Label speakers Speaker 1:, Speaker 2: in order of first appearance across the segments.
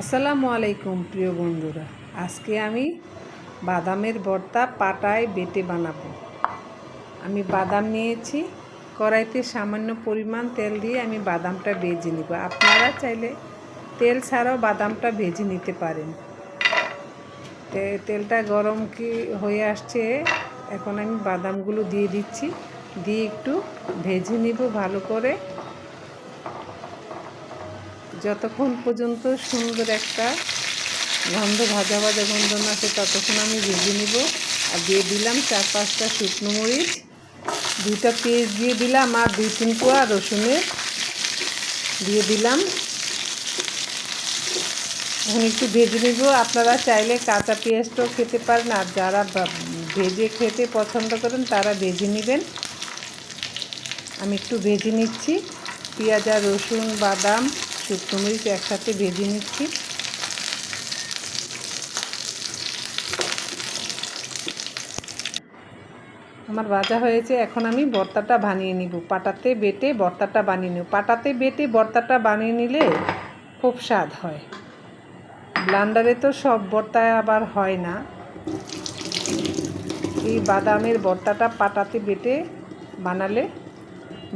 Speaker 1: আসসালামু আলাইকুম, প্রিয় বন্ধুরা। আজকে আমি বাদামের ভর্তা পাটায় বেটে বানাবো। আমি বাদাম নিয়েছি, কড়াইতে সামান্য পরিমাণ তেল দিয়ে আমি বাদামটা ভেজে নিব। আপনারা চাইলে তেল ছাড়াও বাদামটা ভেজে নিতে পারেন। তেলটা গরম কি, হয়ে আসছে, এখন আমি বাদামগুলো দিয়ে দিচ্ছি। দিয়ে একটু ভেজে নিব ভালো করে। যতক্ষণ পর্যন্ত সুন্দর একটা গন্ধ, ভাজা ভাজা গন্ধ না আসে, ততক্ষণ আমি ভেজে নিব। আর দিয়ে দিলাম চার পাঁচটা শুকনো মরিচ, দুইটা পেঁয়াজ দিয়ে দিলাম আর দুই তিন কোয়া রসুনের। দিয়ে দিলাম। এখন একটু ভেজে নিব। আপনারা চাইলে কাঁচা পেঁয়াজটাও খেতে পারেন আর যারা ভেজে খেতে পছন্দ করেন, তারা ভেজে নেবেন। আমি একটু ভেজে নিচ্ছি। পেঁয়াজ রসুন, বাদাম শুকনো মরিচ একসাথে ভেজে নিচ্ছি। আমার ভাজা হয়েছে, এখন আমি বর্তাটা বানিয়ে নিব। পাটাতে বেটে বর্তাটা বানিয়ে নেব। পাটাতে বেটে বর্তাটা বানিয়ে নিলে খুব স্বাদ হয়। ব্লান্ডারে তো সব ভর্তা আবার হয় না। এই বাদামের বর্তাটা পাটাতে বেটে বানালে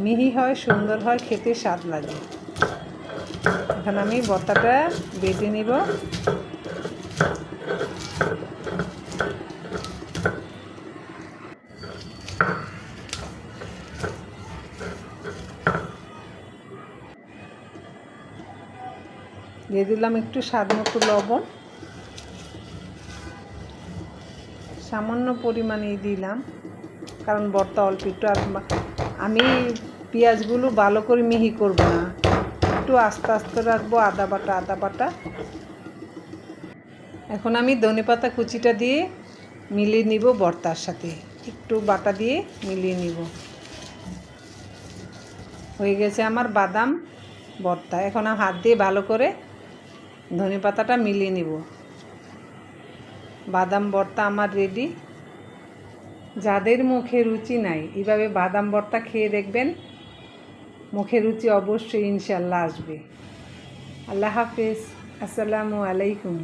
Speaker 1: মিহি হয়, সুন্দর হয়, খেতে স্বাদ লাগে। এখন আমি ভর্তাটা বেটে নিব। দিয়ে দিলাম একটু স্বাদ মতো লবণ। সামান্য পরিমাণেই দিলাম, কারণ বর্তা অল্প একটু, আর আমি পেঁয়াজগুলো ভালো করে মিহি করব না। একটু আস্তে আস্তে রাখব আদা বাটা আদা বাটা। এখন আমি ধনেপাতা কুচিটা দিয়ে মিলিয়ে নিব বর্তার সাথে। একটু বাটা দিয়ে মিলিয়ে নিব। হয়ে গেছে আমার বাদাম ভর্তা এখন আমি হাত দিয়ে ভালো করে ধনে পাতাটা মিলিয়ে নিব। বাদাম ভর্তা আমার রেডি যাদের মুখে রুচি নাই এভাবে বাদাম ভর্তা খেয়ে দেখবেন মুখে রুচি অবশ্যই ইনশাল্লাহ আসবে। আল্লাহ হাফেজ। আসসালামু আলাইকুম।